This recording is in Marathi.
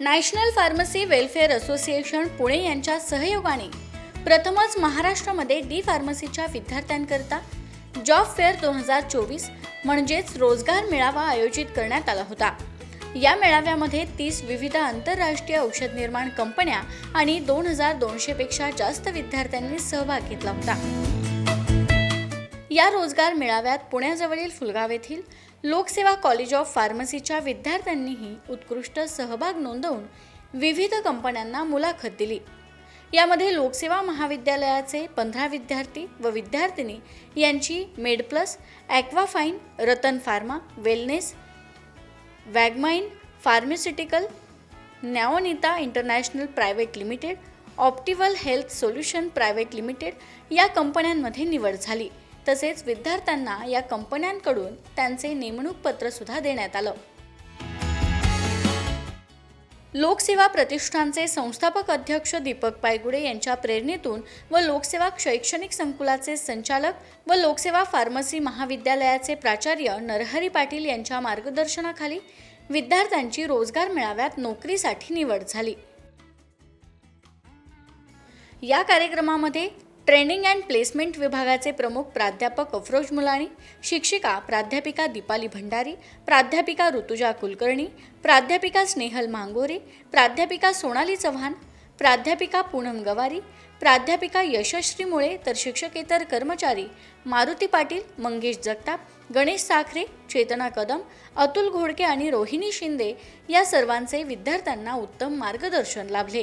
National pharmacy welfare association Pune यांच्या सहयोगाने प्रथमच महाराष्ट्रामध्ये डी फार्मसीच्या विद्यार्थ्यांकरता जॉब फेअर दोन हजार चोवीस म्हणजेच रोजगार मेळावा आयोजित करण्यात आला होता. या मेळाव्यामध्ये तीस विविध आंतरराष्ट्रीय औषध निर्माण कंपन्या आणि दोन हजार दोनशेपेक्षा जास्त विद्यार्थ्यांनी सहभाग घेतला होता. या रोजगार मेळाव्यात पुण्याजवळील फुलगाव येथील लोकसेवा कॉलेज ऑफ फार्मसीच्या विद्यार्थ्यांनीही उत्कृष्ट सहभाग नोंदवून विविध कंपन्यांना मुलाखत दिली. यामध्ये लोकसेवा महाविद्यालयाचे पंधरा विद्यार्थी व विद्यार्थिनी यांची मेडप्लस ॲक्वाफाईन रतन फार्मा वेलनेस वॅगमाइन pharmaceutical नॅओनिता international private limited Optival health solution private limited या कंपन्यांमध्ये निवड झाली. तसेच विद्यार्थ्यांना या कंपन्यांकडून त्यांचे नेमणूक पत्रसुद्धा देण्यात आलं. लोकसेवा प्रतिष्ठानचे संस्थापक अध्यक्ष दीपक पायगुडे यांच्या प्रेरणेतून व लोकसेवा शैक्षणिक संकुलाचे संचालक व लोकसेवा फार्मसी महाविद्यालयाचे प्राचार्य नरहरी पाटील यांच्या मार्गदर्शनाखाली विद्यार्थ्यांची रोजगार मेळाव्यात नोकरीसाठी निवड झाली. या कार्यक्रमामध्ये ट्रेनिंग अँड प्लेसमेंट विभागाचे प्रमुख प्राध्यापक अफरोज मुलाणी शिक्षिका प्राध्यापिका दीपाली भंडारी प्राध्यापिका ऋतुजा कुलकर्णी प्राध्यापिका स्नेहल मांगोरे प्राध्यापिका सोनाली चव्हाण प्राध्यापिका पूनम गवारी प्राध्यापिका यशश्री मुळे तर शिक्षकेतर कर्मचारी मारुती पाटील मंगेश जगताप गणेश साखरे चेतना कदम अतुल घोडके आणि रोहिणी शिंदे या सर्वांचे विद्यार्थ्यांना उत्तम मार्गदर्शन लाभले.